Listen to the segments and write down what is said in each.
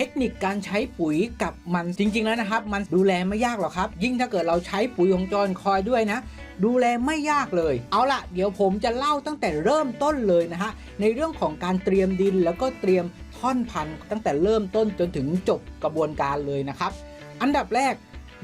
เทคนิคการใช้ปุ๋ยกับมันจริง ๆ แล้วนะครับ มันดูแลไม่ยากหรอกครับ ยิ่งถ้าเกิดเราใช้ปุ๋ยของจอนคอยด้วยนะ ดูแลไม่ยากเลย เอาล่ะ เดี๋ยวผมจะเล่าตั้งแต่เริ่มต้นเลยนะฮะในเรื่องของการเตรียมดินแล้วก็เตรียมท่อนพันธุ์ตั้งแต่เริ่มต้นจนถึงจบกระบวนการเลยนะครับ อันดับแรก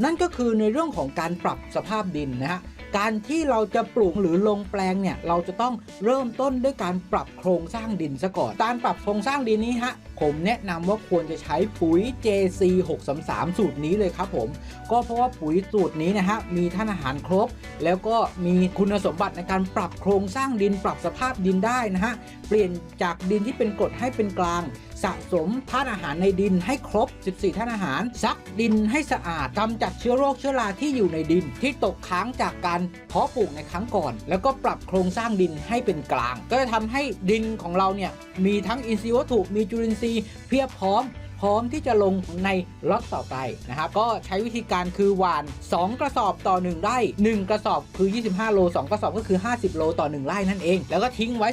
นั่นก็คือในเรื่องของการปรับสภาพดินนะฮะ การที่เราจะปลูกหรือลงแปลงเนี่ยเราจะต้องเริ่มต้นด้วยการปรับโครงสร้างดินซะก่อน การปรับโครงสร้างดินนี้ฮะผมแนะนำว่าควรจะใช้ปุ๋ย JC 633สูตรนี้เลยครับผม ก็เพราะว่าปุ๋ยสูตรนี้นะฮะมีท่านอาหารครบ แล้วก็มีคุณสมบัติในการปรับโครงสร้างดินปรับสภาพดินได้นะฮะเปลี่ยนจากดินที่เป็นกรดให้เป็นกลาง สะสมธาตุอาหารในดินให้ครบ 14ธาตุอาหาร ซักดินให้สะอาดกำจัดเชื้อโรคเชื้อราที่อยู่ในดิน ที่ตกค้างจากการเพาะปลูกในครั้งก่อน แล้วก็ปรับโครงสร้างดินให้เป็นกลาง ก็จะทำให้ดินของเราเนี่ยมีทั้งอินทรีย์วัตถุมีจุลินทรีย์เพียบพร้อม พร้อมที่จะลงในล็อตต่อไปนะครับก็ใช้วิธีการคือหวาน 2 กระสอบต่อ 1ไร่ 1 กระสอบคือ 25 โล 2 กระสอบก็คือ 50 โลต่อ 1 ไร่นั่นเอง แล้วก็ทิ้งไว้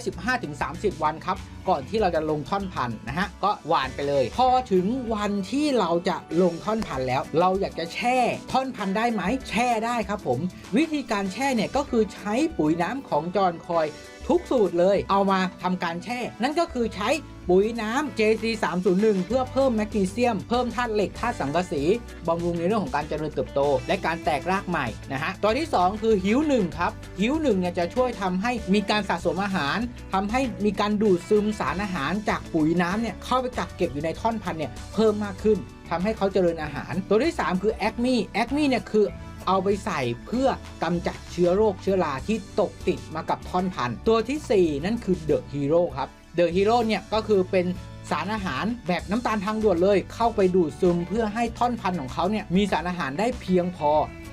15-30 วันครับก่อนที่เราจะลงท่อนพันธุ์นะฮะก็หวานไปเลย พอถึงวันที่เราจะลงท่อนพันธุ์แล้ว เราอยากจะแช่ท่อนพันธุ์ได้ไหมแช่ได้ครับผม วิธีการแช่เนี่ยก็คือใช้ปุ๋ยน้ำของจอนคอยทุกสูตรเลย เอามาทำการแช่ นั่นก็คือใช้ ปุ๋ยน้ำ JC 301เพื่อเพิ่มแมกนีเซียม เพิ่มธาตุเหล็กธาตุสังกะสีบำรุงในเรื่องของการเจริญเติบโต และการแตกรากใหม่นะฮะ ตัวที่ 2 คือหิวหนึ่งครับหิวหนึ่งเนี่ยจะช่วยทำให้มีการสะสมอาหารทำให้มีการดูดซึมสารอาหารจากปุ๋ยน้ำเนี่ยเข้าไปกักเก็บอยู่ในท่อนพันธุ์เนี่ยเพิ่มมากขึ้นทำให้เขาเจริญอาหาร ตัวที่ 3 คือแอคมี่แอคมี่เนี่ยคือเอาไปใส่เพื่อกำจัดเชื้อโรคเชื้อราที่ตกติดมากับท่อนพันธุ์ ตัวทีสี่4 นั่นคือเดอะฮีโร่ครับ เดอะฮีโร่เนี่ยก็คือเป็นสารอาหารแบบน้ำตาลทางด่วนเลย เข้าไปดูดซึมเพื่อให้ท่อนพันธุ์ของเขาเนี่ยมีสารอาหารได้เพียงพอ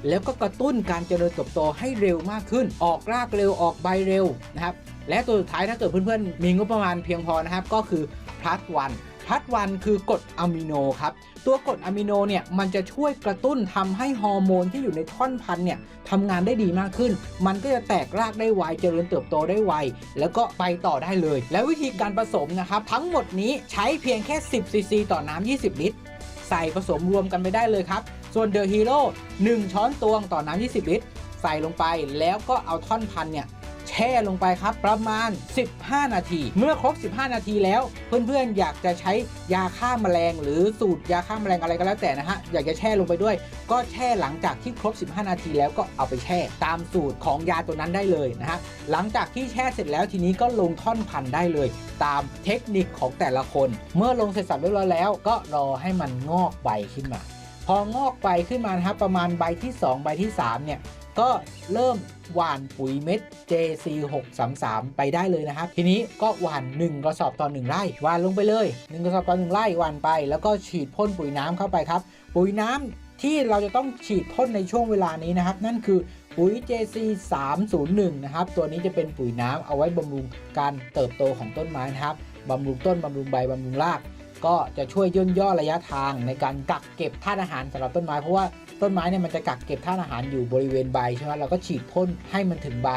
แล้วก็กระตุ้นการเจริญเติบโตให้เร็วมากขึ้น ออกรากเร็วออกใบเร็วนะครับและตัวสุดท้ายถ้าเกิดเพื่อนๆมีงบประมาณเพียงพอนะครับก็คือพลัสวัน พลัสวันคือกรดอะมิโนครับ ตัวกรดอะมิโนเนี่ยมันจะช่วยกระตุ้นทำให้ฮอร์โมนที่อยู่ในท่อนพันเนี่ยทำงานได้ดีมากขึ้น มันก็จะแตกรากได้ไว เจริญเติบโตได้ไว แล้วก็ไปต่อได้เลย และวิธีการผสมนะครับ ทั้งหมดนี้ใช้เพียงแค่ 10ซีซีต่อน้ำ20 ลิตร ใส่ผสมรวมกันไปได้เลยครับ ส่วนเดอะฮีโร่1ช้อนตวงต่อน้ำ20 ลิตร ใส่ลงไปแล้วก็เอาท่อนพันเนี่ย แช่ลงไปครับ ประมาณ 15 นาที เมื่อครบ 15 นาทีแล้ว เพื่อนๆ อยากจะใช้ยาฆ่าแมลง หรือสูตรยาฆ่าแมลงอะไรก็แล้วแต่นะฮะ อยากจะแช่ลงไปด้วย ก็แช่หลังจากที่ครบ 15 นาทีแล้วก็เอาไปแช่ ตามสูตรของยาตัวนั้นได้เลยนะฮะ หลังจากที่แช่เสร็จแล้วทีนี้ก็ลงท่อนพันธุ์ได้เลย ตามเทคนิคของแต่ละคน เมื่อลงเสร็จสับเรียบร้อยแล้ว ก็รอให้มันงอกใบขึ้นมา พองอกใบขึ้นมานะครับประมาณใบที่ 2 ใบที่3เนี่ย ก็เริ่มหว่านปุ๋ยเม็ด JC 633 ไปได้เลยนะครับ ทีนี้ก็หว่าน 1 กระสอบต่อ 1 ไร่หว่านลงไปเลย 1 กระสอบต่อ 1 ไร่หว่านไป แล้วก็ฉีดพ่นปุ๋ยน้ำเข้าไปครับ ปุ๋ยน้ำที่เราจะต้องฉีดพ่นในช่วงเวลานี้นะครับ นั่นคือปุ๋ย JC 301นะครับ ตัวนี้จะเป็นปุ๋ยน้ำเอาไว้บำรุงการเติบโตของต้นไม้นะครับบำรุงต้นบำรุงใบบำรุงราก ก็จะช่วยย่นย่อระยะทางในการกักเก็บธาตุอาหารสำหรับต้นไม้เพราะว่าต้นไม้เนี่ยมันจะกักเก็บธาตุอาหารอยู่บริเวณใบใช่ไหมเราก็ฉีดพ่นให้มันถึงใบ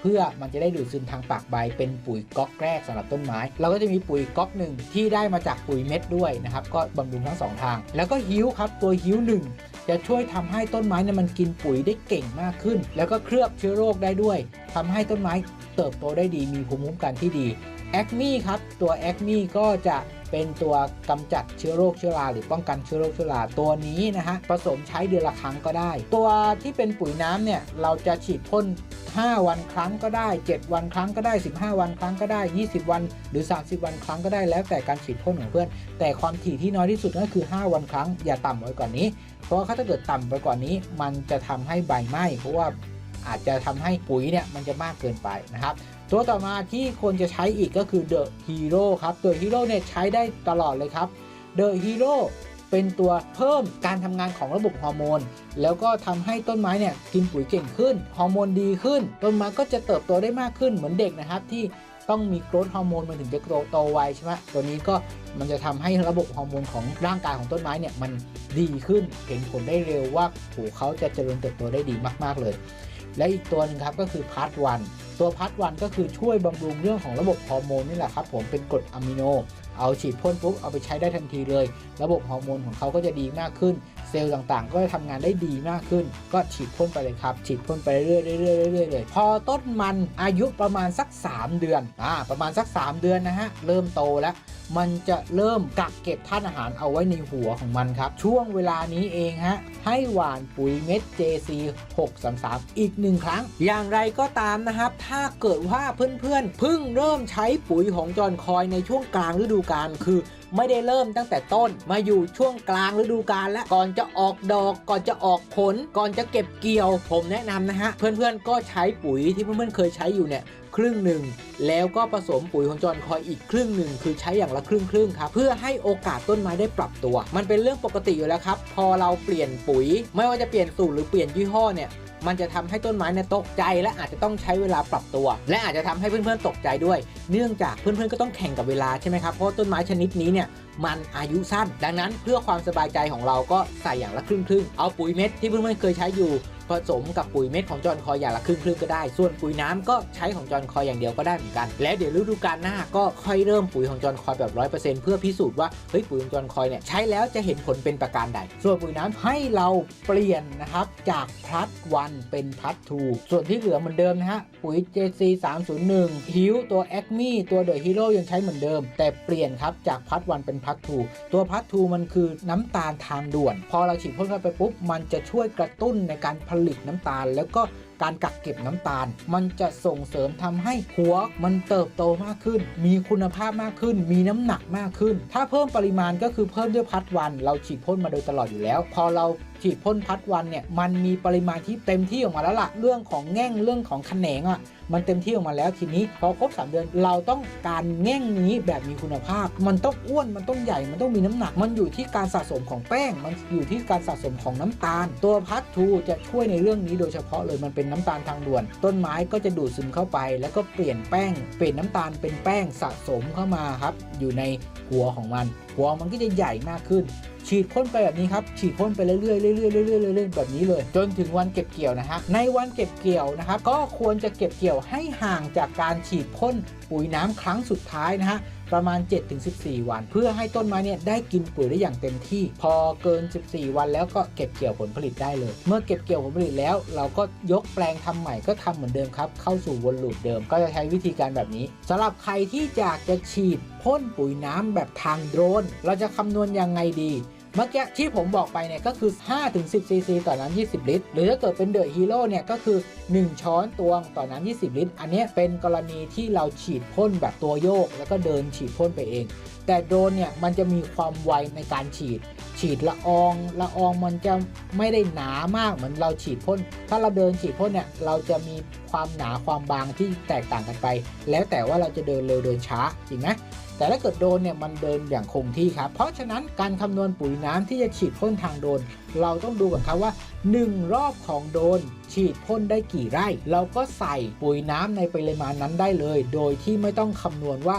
เพื่อมันจะได้ดูดซึมทางปากใบ เป็นปุ๋ยก๊อกแรกสำหรับต้นไม้ เราก็จะมีปุ๋ยก๊อกหนึ่งที่ได้มาจากปุ๋ยเม็ดด้วยนะครับก็บำรุงทั้งสองทาง แล้วก็ฮิ้วครับตัวฮิ้วหนึ่งจะช่วยทำให้ต้นไม้เนี่ยมันกินปุ๋ยได้เก่งมากขึ้น แล้วก็เคลือบเชื้อโรคได้ด้วยทำให้ต้นไม้เติบโตได้ดีมีภูมิคุ้มกันที่ดีแอคมีครับตัวแอคมีก็จะ เป็นตัวกำจัดเชื้อโรคเชื้อราหรือป้องกันเชื้อโรคเชื้อราตัวนี้นะฮะผสมใช้เดือนละครั้งก็ได้ ตัวที่เป็นปุ๋ยน้ำเนี่ยเราจะฉีดพ่น5 วันครั้งก็ได้ 7 วันครั้งก็ได้ 15 วันครั้งก็ได้ 20 วันหรือ 30 วันครั้งก็ได้แล้วแต่การฉีดพ่นของเพื่อน แต่ความถี่ที่น้อยที่สุดก็คือ 5 วันครั้ง อย่าต่ำไว้กว่านี้ เพราะว่าถ้าเกิดต่ำไปกว่านี้ มันจะทำให้ใบไหม้เพราะว่าอาจจะทำให้ปุ๋ยเนี่ยมันจะมากเกินไปนะครับ ตัวต่อมาที่ควรจะใช้อีกก็คือ The Hero ครับ The Hero เนี่ยใช้ได้ตลอดเลยครับ The Hero เป็นตัวเพิ่มการทำงานของระบบฮอร์โมน แล้วก็ทำให้ต้นไม้เนี่ยกินปุ๋ยเก่งขึ้น ฮอร์โมนดีขึ้น ต้นไม้ก็จะเติบโตได้มากขึ้นเหมือนเด็กนะครับที่ต้องมีโกรทฮอร์โมนมันถึงจะโตโตไวใช่ไหมตัวนี้ก็มันจะทำให้ระบบฮอร์โมนของร่างกายของต้นไม้เนี่ยมันดีขึ้นเห็นผลได้เร็วว่าผูเขาจะเจริญเติบโตได้ดีมาก ๆ เลย และอีกตัวหนึงครับก็คือพาร์ทวันตัวพาร์ทวันก็คือช่วยบำรุงเรื่องของระบบฮอร์โมนนี่แหละครับผมเป็นกรดอะมิโน เอาฉีดพ่นปุ๊บเอาไปใช้ได้ทันทีเลย ระบบฮอร์โมนของเขาก็จะดีมากขึ้น เซลล์ต่างๆ ก็จะทำงานได้ดีมากขึ้น ก็ฉีดพ่นไปเลยครับ ฉีดพ่นไปเรื่อยๆเรื่อยๆเรื่อยๆเลยพอต้นมันอายุประมาณสัก 3 เดือนอ่าประมาณสัก 3 เดือนนะฮะเริ่มโตแล้วมันจะเริ่มกักเก็บธาตุอาหารเอาไว้ในหัวของมันครับ ช่วงเวลานี้เองฮะ ให้หวานปุ๋ยเม็ด JC 633อีกหนึ่งครั้ง อย่างไรก็ตามนะครับ ถ้าเกิดว่าเพื่อนๆเพิ่งเริ่มใช้ปุ๋ยของจอนคอยในช่วงกลางฤดูกาลคือ ไม่ได้เริ่มตั้งแต่ต้น มาอยู่ช่วงกลางฤดูกาลแล้วก่อนจะออกดอกก่อนจะออกผล ก่อนจะเก็บเกี่ยว ผมแนะนำนะฮะเพื่อนๆก็ใช้ปุ๋ยที่เพื่อนๆเคยใช้อยู่เนี่ย ครึ่งหนึ่งแล้วก็ผสมปุ๋ยของจอนคอยอีกครึ่งหนึ่งคือใช้อย่างละครึ่งครึ่งครับเพื่อให้โอกาสต้นไม้ได้ปรับตัว มันเป็นเรื่องปกติอยู่แล้วครับ พอเราเปลี่ยนปุ๋ย ไม่ว่าจะเปลี่ยนสูตรหรือเปลี่ยนยี่ห้อเนี่ยมันจะทำให้ต้นไม้เนี่ยตกใจและอาจจะต้องใช้เวลาปรับตัว และอาจจะทำให้เพื่อนๆตกใจด้วย เนื่องจากเพื่อนๆก็ต้องแข่งกับเวลาใช่ไหมครับเพราะต้นไม้ชนิดนี้เนี่ยมันอายุสั้น ดังนั้นเพื่อความสบายใจของเราก็ใส่อย่างละครึ่งครึ่งๆเอาปุ๋ยเม็ดที่เพื่อนๆเคยใช้อยู่ ผสมกับปุ๋ยเม็ดของจอนคอยอย่างละครึ่งครึ่งก็ได้ ส่วนปุ๋ยน้ำก็ใช้ของจอนคอยอย่างเดียวก็ได้เหมือนกัน และเดี๋ยวฤดูกาลหน้าก็ค่อยเริ่มปุ๋ยของจอนคอยแบบร้อยเปอร์เซ็นต์เพื่อพิสูจน์ว่าเฮ้ยปุ๋ยของจอนคอยเนี่ยใช้แล้วจะเห็นผลเป็นประการใด ส่วนปุ๋ยน้ำให้เราเปลี่ยนนะครับจากพัดวันเป็นพัดทูส่วนที่เหลือเหมือนเดิมนะฮะปุ๋ย JC 301ฮิวตัวแอคมี่ตัวเดอะฮีโร่ยังใช้เหมือนเดิม แต่เปลี่ยนครับจากพัดวันเป็นพัดทูตัวพัดทูมันคือน้ำตาลทางด่วน พอเราฉีดพ่นเข้าไปปุ๊บมันจะช่วยกระตุ้นในการผลิตน้ำตาล แล้วก็การกักเก็บน้ำตาล มันจะส่งเสริมทำให้หัวมันเติบโตมากขึ้น มีคุณภาพมากขึ้น มีน้ำหนักมากขึ้น ถ้าเพิ่มปริมาณก็คือเพิ่มด้วยพัดวัน เราฉีดพ่นมาโดยตลอดอยู่แล้ว พอเรา ฉีดพ่นพัดวันเนี่ยมันมีปริมาณที่เต็มที่ออกมาแล้วล่ะเรื่องของแง่งเรื่องของแขนงอะมันเต็มที่ออกมาแล้วทีนี้พอครบ 3 เดือนเราต้องการแง่งนี้แบบมีคุณภาพ มันต้องอ้วนมันต้องใหญ่มันต้องมีน้ำหนัก มันอยู่ที่การสะสมของแป้ง มันอยู่ที่การสะสมของน้ำตาล ตัวพัททูจะช่วยในเรื่องนี้โดยเฉพาะเลยมันเป็นน้ำตาลทางด่วน ต้นไม้ก็จะดูดซึมเข้าไป แล้วก็เปลี่ยนแป้ง เปลี่ยนน้ำตาลเป็นแป้งสะสมเข้ามาครับ อยู่ในหัวของมัน หัวมันก็จะใหญ่มากขึ้น ฉีดพ่นไปแบบนี้ครับฉีดพ่นไปเรื่อยๆเรื่อยๆเรื่อยๆเรื่อยๆแบบนี้เลย จนถึงวันเก็บเกี่ยวนะฮะในวันเก็บเกี่ยวนะครับก็ควรจะเก็บเกี่ยวให้ห่างจากการฉีดพ่นปุ๋ยน้ำครั้งสุดท้ายนะฮะประมาณ 7-14 วัน เพื่อให้ต้นไม้เนี่ยได้กินปุ๋ยได้อย่างเต็มที่ พอเกิน 14 วันแล้วก็เก็บเกี่ยวผลผลิตได้เลย เมื่อเก็บเกี่ยวผลผลิตแล้ว เราก็ยกแปลงทำใหม่ก็ทำเหมือนเดิมครับ เข้าสู่วนลูปเดิมก็จะใช้วิธีการแบบนี้สำหรับใครที่อยากจะฉีดพ่นปุ๋ยน้ำแบบทางโดรน เราจะคำนวณยังไงดี เมื่อกี้ที่ผมบอกไปเนี่ยก็คือ 5-10ซีซีต่อน้ำ20 ลิตร หรือถ้าเกิดเป็นเดอะฮีโร่เนี่ยก็คือ 1 ช้อนตวงต่อน้ำ20 ลิตร อันนี้เป็นกรณีที่เราฉีดพ่นแบบตัวโยก แล้วก็เดินฉีดพ่นไปเอง แต่โดรนเนี่ยมันจะมีความไวในการฉีด ฉีดละอองละอองมันจะไม่ได้หนามากเหมือนเราฉีดพ่นถ้าเราเดินฉีดพ่นเนี่ยเราจะมีความหนาความบางที่แตกต่างกันไป แล้วแต่ว่าเราจะเดินเร็วเดินช้าจริงไหมแต่ถ้าเกิดโดรนเนี่ยมันเดินอย่างคงที่ครับ เพราะฉะนั้นการคำนวณปุ๋ยน้ำที่จะฉีดพ่นทางโดรนเราต้องดูก่อนครับว่า 1 รอบของโดรนฉีดพ่นได้กี่ไร่ เราก็ใส่ปุ๋ยน้ำในปริมาณนั้นได้เลย โดยที่ไม่ต้องคำนวณว่า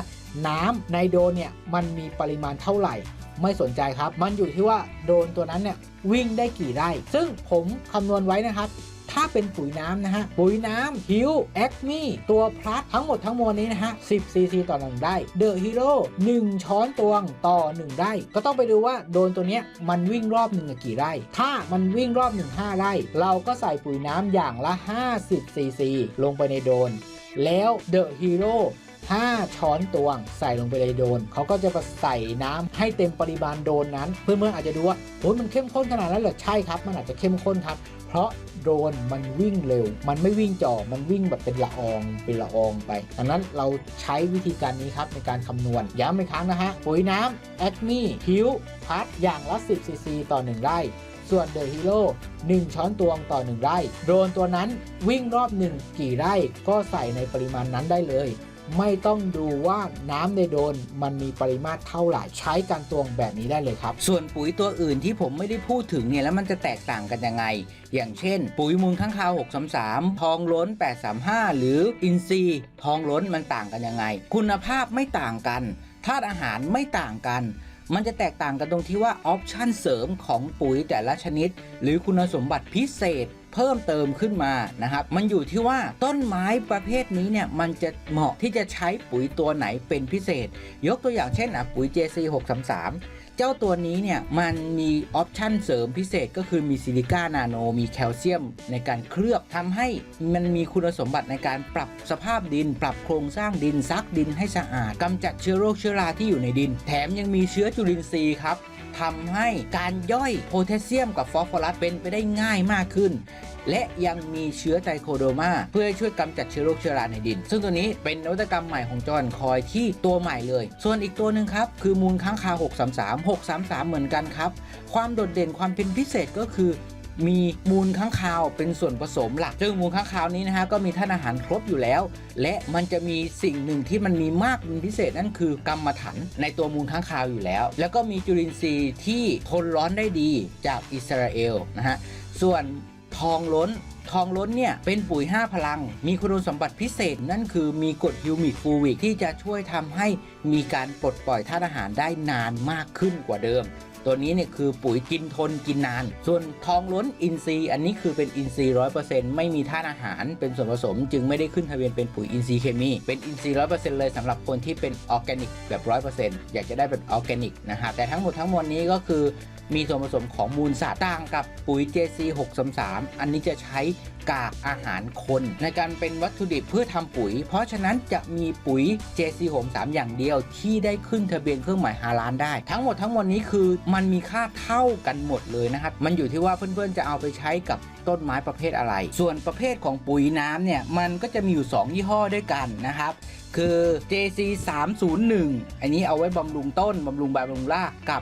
น้ำในโดนเนี่ยมันมีปริมาณเท่าไหร่ ไม่สนใจครับ มันอยู่ที่ว่าโดนตัวนั้นเนี่ยวิ่งได้กี่ไร่ ซึ่งผมคำนวณไว้นะครับถ้าเป็นปุ๋ยน้ำนะฮะ ปุ๋ยน้ำฮิวแอคมี่ตัวพลัสทั้งหมดทั้งมวลนี้นะฮะ 10 ซีซีต่อหนึ่งได้เดอะฮีโร่1ช้อนตวงต่อ 1ไร่ก็ต้องไปดูว่าโดนตัวเนี้ยมันวิ่งรอบหนึ่งกี่ไร่ ถ้ามันวิ่งรอบหนึ่ง5ไร่ เราก็ใส่ปุ๋ยน้ำอย่างละ 50 ซีซีลงไปในโดน แล้วเดอะฮีโร่ 5 ช้อนตวง ใส่ลงไปในโดน เขาก็จะมาใส่น้ำให้เต็มปริมาณโดนนั้น เพื่อนๆอาจจะดูว่าโอ้ยมันเข้มข้นขนาดนั้นเหรอใช่ครับ มันอาจจะเข้มข้นครับ เพราะโดรนมันวิ่งเร็ว มันไม่วิ่งจ่อ มันวิ่งแบบเป็นละออง เป็นละอองไป ดังนั้นเราใช้วิธีการนี้ครับในการคำนวณ ย้ำอีกครั้งนะฮะ ปุ๋ยน้ำแอคมี่ฮิวพัด อย่างละ 10 ซีซี ต่อ 1 ไร่ ส่วนเดอะฮีโร่1ช้อนตวงต่อ 1 ไร่ โดรนตัวนั้นวิ่งรอบหนึ่งกี่ไร่ ก็ใส่ในปริมาณนั้นได้เลย ไม่ต้องดูว่าน้ำในโดนมันมีปริมาตรเท่าไหร่ใช้การตวงแบบนี้ได้เลยครับ ส่วนปุ๋ยตัวอื่นที่ผมไม่ได้พูดถึงเนี่ยแล้วมันจะแตกต่างกันยังไง อย่างเช่น ปุ๋ยมูลข้างคาว633 ทองล้น 835 หรืออินซีย์ทองล้นมันต่างกันยังไง คุณภาพไม่ต่างกันธาตุอาหารไม่ต่างกันมันจะแตกต่างกันตรงที่ว่าออปชันเสริมของปุ๋ยแต่ละชนิด หรือคุณสมบัติพิเศษ เพิ่มเติมขึ้นมานะครับ มันอยู่ที่ว่าต้นไม้ประเภทนี้เนี่ยมันจะเหมาะที่จะใช้ปุ๋ยตัวไหนเป็นพิเศษ ยกตัวอย่างเช่นอะปุ๋ย JC 633เจ้าตัวนี้เนี่ยมันมีออปชันเสริมพิเศษก็คือมีซิลิก้านาโน มีแคลเซียมในการเคลือบทำให้มันมีคุณสมบัติในการปรับสภาพดิน ปรับโครงสร้างดินซักดินให้สะอาดกำจัดเชื้อโรคเชื้อราที่อยู่ในดิน แถมยังมีเชื้อจุลินทรีย์ครับ ทำให้การย่อยโพแทสเซียมกับฟอสฟอรัสเป็นไปได้ง่ายมากขึ้น และยังมีเชื้อไตโคโดมาเพื่อช่วยกำจัดเชื้อโรคเชื้อราในดิน ซึ่งตัวนี้เป็นนวัตกรรมใหม่ของจอห์นคอยที่ตัวใหม่เลย ส่วนอีกตัวหนึ่งครับ คือมูลค้างคาว633 633 เหมือนกันครับ ความโดดเด่นความเป็นพิเศษก็คือ มีมูลค้างคาวเป็นส่วนผสมหลักซึ่งมูลค้างคาวนี้นะฮะก็มีท่านอาหารครบอยู่แล้ว และมันจะมีสิ่งหนึ่งที่มันมีมากเป็นพิเศษนั่นคือกรรมฐานในตัวมูลค้างคาวอยู่แล้ว แล้วก็มีจุลินทรีย์ที่ทนร้อนได้ดีจากอิสราเอลนะฮะส่วนทองล้นทองล้นเนี่ยเป็นปุ๋ย 5 พลัง มีคุณสมบัติพิเศษนั่นคือมีกรดฮิวมิกฟูวิกที่จะช่วยทำให้มีการปลดปล่อยธาตุอาหารได้นานมากขึ้นกว่าเดิม ตัวนี้เนี่ยคือปุ๋ยกินทนกินนาน ส่วนทองล้นอินทรีย์อันนี้คือเป็นอินทรีย์ร้อยเปอร์เซ็นต์ไม่มีธาตุอาหารเป็นส่วนผสม จึงไม่ได้ขึ้นทะเบียนเป็นปุ๋ยอินทรีย์เคมี เป็นอินทรีย์ร้อยเปอร์เซ็นต์เลยสำหรับคนที่เป็นออร์แกนิกแบบร้อยเปอร์เซ็นต์อยากจะได้เป็นออร์แกนิกนะฮะแต่ทั้งหมดทั้งมวลนี้ก็คือ มีส่วนผสมของมูลสัตว์ต่างกับปุ๋ย JC 633อันนี้จะใช้กากอาหารคน ในการเป็นวัตถุดิบเพื่อทำปุ๋ย เพราะฉะนั้นจะมีปุ๋ย JC 63อย่างเดียวที่ได้ขึ้นทะเบียนเครื่องหมายฮาลานได้ ทั้งหมดทั้งมวลนี้คือมันมีค่าเท่ากันหมดเลยนะครับ มันอยู่ที่ว่าเพื่อนๆจะเอาไปใช้กับต้นไม้ประเภทอะไร ส่วนประเภทของปุ๋ยน้ำเนี่ย มันก็จะมีอยู่ 2 ยี่ห้อด้วยกันนะครับ คือ JC 301อันนี้เอาไว้บำรุงต้นบำรุงใบบำรุงรากกับ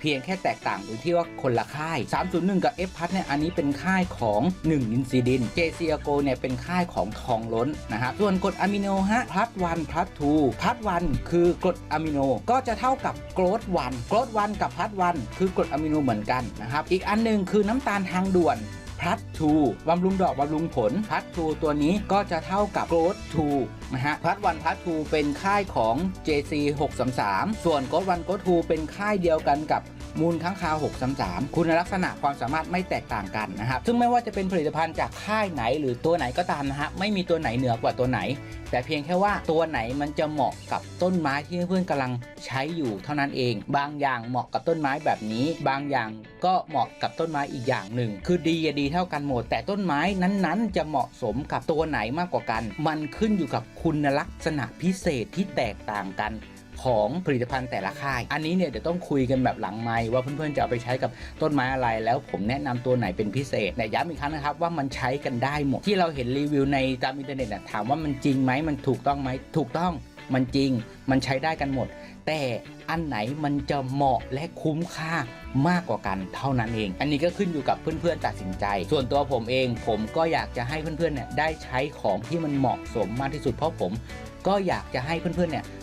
เพียงแค่แตกต่างตรงที่ว่าคนละค่าย 301 กับ F พัทเนี่ยอันนี้เป็นค่ายของ1อินซิดิน JC a g o เนี่ยเป็นค่ายของทองล้นนะฮะส่วนกรดอะมิโนฮะพัทวันพัททูพัทวันคือกรดอะมิโนก็จะเท่ากับโกรดวันโกรดวันกับพัทวันคือกรดอะมิโนเหมือนกันนะครับอีกอันหนึ่งคือน้ำตาลทางด่วน พัททูบำรุงดอกบำรุงผลพัททูตัวนี้ก็จะเท่ากับโกลดทูนะฮะพัทวันพัททูเป็นค่ายของ JC 633ส่วนโกลดวันโกลดทูเป็นค่ายเดียวกันกับ มูลค้างคาว 633 คุณลักษณะความสามารถไม่แตกต่างกันนะครับซึ่งไม่ว่าจะเป็นผลิตภัณฑ์จากค่ายไหนหรือตัวไหนก็ตามนะฮะไม่มีตัวไหนเหนือกว่าตัวไหน แต่เพียงแค่ว่าตัวไหนมันจะเหมาะกับต้นไม้ที่เพื่อนๆกำลังใช้อยู่เท่านั้นเอง บางอย่างเหมาะกับต้นไม้แบบนี้ บางอย่างก็เหมาะกับต้นไม้อีกอย่างหนึ่ง คือดีอะดีเท่ากันหมด แต่ต้นไม้นั้นๆ จะเหมาะสมกับตัวไหนมากกว่ากัน มันขึ้นอยู่กับคุณลักษณะพิเศษที่แตกต่างกัน ของผลิตภัณฑ์แต่ละค่าย อันนี้เนี่ยเดี๋ยวต้องคุยกันแบบหลังไมค์ว่าเพื่อนๆจะเอาไปใช้กับต้นไม้อะไร แล้วผมแนะนำตัวไหนเป็นพิเศษแต่ย้ำอีกครั้งนะครับว่ามันใช้กันได้หมดที่เราเห็นรีวิวในตามอินเทอร์เน็ตน่ะถามว่ามันจริงไหมมันถูกต้องไหมถูกต้องมันจริงมันใช้ได้กันหมด แต่อันไหนมันจะเหมาะและคุ้มค่ามากกว่ากันเท่านั้นเอง อันนี้ก็ขึ้นอยู่กับเพื่อนๆตัดสินใจ ส่วนตัวผมเองผมก็อยากจะให้เพื่อนๆเนี่ยได้ใช้ของที่มันเหมาะสมมากที่สุดเพราะผม ก็อยากจะให้เพื่อนๆเนี่ย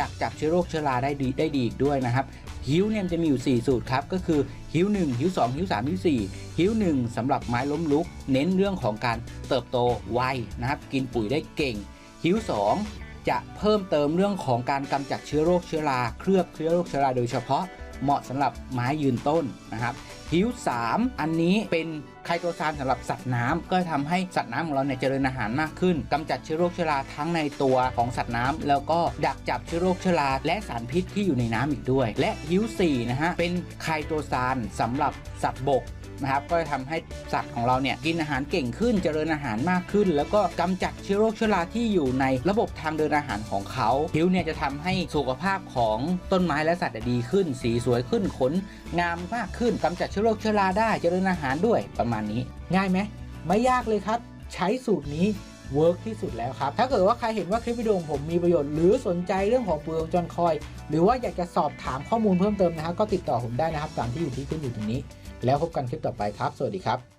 ดักจับเชื้อโรคเชื้อราได้ดีได้ดีอีกด้วยนะครับฮิ้วเนี่ยมันจะมีอยู่ 4 สูตรครับก็คือฮิ้ว1ฮิ้ว2ฮิ้ว3ฮิ้ว4ฮิ้ว1สำหรับไม้ล้มลุก เน้นเรื่องของการเติบโตไวนะครับกินปุ๋ยได้เก่งฮิ้ว2จะเพิ่มเติมเรื่องของการกำจัดเชื้อโรคเชื้อรา เคลือบเชื้อโรคเชื้อราโดยเฉพาะเหมาะสำหรับไม้ยืนต้นนะครับ ฮิ้ว3อันนี้เป็นไคโตซานสำหรับสัตว์น้ำก็ทำให้สัตว์น้ำของเราเนี่ยเจริญอาหารมากขึ้นกำจัดเชื้อโรคเชื้อราทั้งในตัวของสัตว์น้ำแล้วก็ดักจับเชื้อโรคเชื้อราและสารพิษที่อยู่ในน้ำอีกด้วย และฮิ้ว4นะฮะเป็นไคโตซานสำหรับสัตว์บก นะครับก็จะทำให้สัตว์ของเราเนี่ยกินอาหารเก่งขึ้นเจริญอาหารมากขึ้น แล้วก็กำจัดเชื้อโรคเชื้อราที่อยู่ในระบบทางเดินอาหารของเขาผิวเนี่ยจะทำให้สุขภาพของต้นไม้และสัตว์ดีขึ้น สีสวยขึ้นขนงามมากขึ้น กำจัดเชื้อโรคเชื้อราได้เจริญอาหารด้วยประมาณนี้ ง่ายไหมไม่ยากเลยครับ ใช้สูตรนี้เวิร์กที่สุดแล้วครับ ถ้าเกิดว่าใครเห็นว่าคลิปวิดีโอผมมีประโยชน์หรือสนใจเรื่องของปูองจอนคอย หรือว่าอยากจะสอบถามข้อมูลเพิ่มเติมนะครับก็ติดต่อผมได้นะครับตามที่อยู่ที่ขึ้นอยู่ตรงนี้ แล้วพบกันคลิปต่อไปครับ สวัสดีครับ